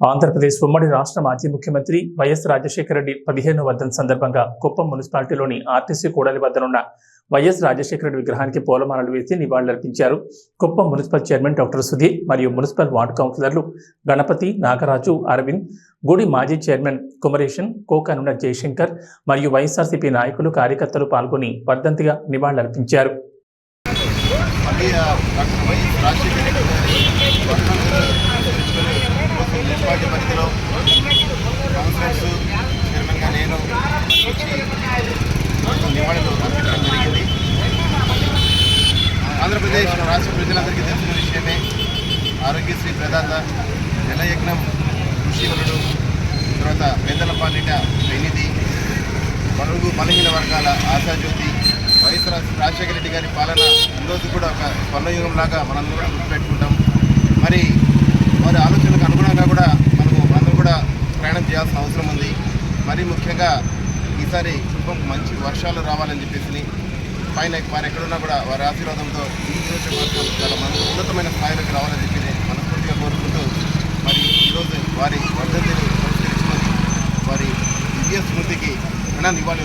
ఆంధ్రప్రదేశ్ ఉమ్మడి రాష్ట్ర మాజీ ముఖ్యమంత్రి వైఎస్ రాజశేఖర రెడ్డి పదిహేను వర్ధన సందర్భంగా కుప్పం మున్సిపాలిటీలోని ఆర్టీసీ కూడలి వద్దనున్న వైఎస్ రాజశేఖర రెడ్డి విగ్రహానికి పూలమాలలు వేసి నివాళులర్పించారు. Kuppam municipal chairman doctor Sudheer మరియు మున్సిపల్ వార్డు కౌన్సిలర్లు గణపతి నాగరాజు అరవింద్ గుడి మాజీ చైర్మన్ కుమరేషన్ కోకనున్న జయశంకర్ మరియు వైఎస్ఆర్సీపీ నాయకులు కార్యకర్తలు పాల్గొని వర్ధంతిగా నివాళులర్పించారు మళ్ళీ ఆ డాక్టర్ వైఎస్ రాజశేఖర రెడ్డి గారి వర్ధంతిని పురస్కరించుకొని ఈరోజు మున్సిపాలిటీ పరిధిలో చైర్మన్గా నేను నివాళులు అర్పించడం జరిగింది. ఆంధ్రప్రదేశ్ రాష్ట్ర ప్రజలందరికీ తెలిసిన విషయమే ఆరోగ్యశ్రీ ప్రదాత జలయజ్ఞం కృషివరుడు తర్వాత పేదల పాలిట పెనిధి బడుగు బలహీన వర్గాల ఆశాజ్యోతి వైఎస్ రాజశేఖర రెడ్డి గారి పాలన ఈరోజు కూడా ఒక స్వర్ణయుగంలాగా మనందరం కూడా గుర్తుపెట్టుకుంటాం. మరి వారి ఆలోచనలకు అనుగుణంగా కూడా కూడా ప్రయాణం చేయాల్సిన అవసరం ఉంది. మరి ముఖ్యంగా ఈసారి కుటుంబం మంచి వర్షాలు రావాలని చెప్పేసి పైన వారు ఎక్కడున్నా కూడా వారి ఆశీర్వాదంతో ఈ నియోజకవర్గం చాలా మంది ఉన్నతమైన స్థాయిలోకి రావాలని చెప్పి మనస్ఫూర్తిగా కోరుకుంటూ మరి ఈరోజు వారి వర్ధంతిని పరిష్కరించుకొని వారి దివ్య స్మృతికి ఘన ఇవ్వాలి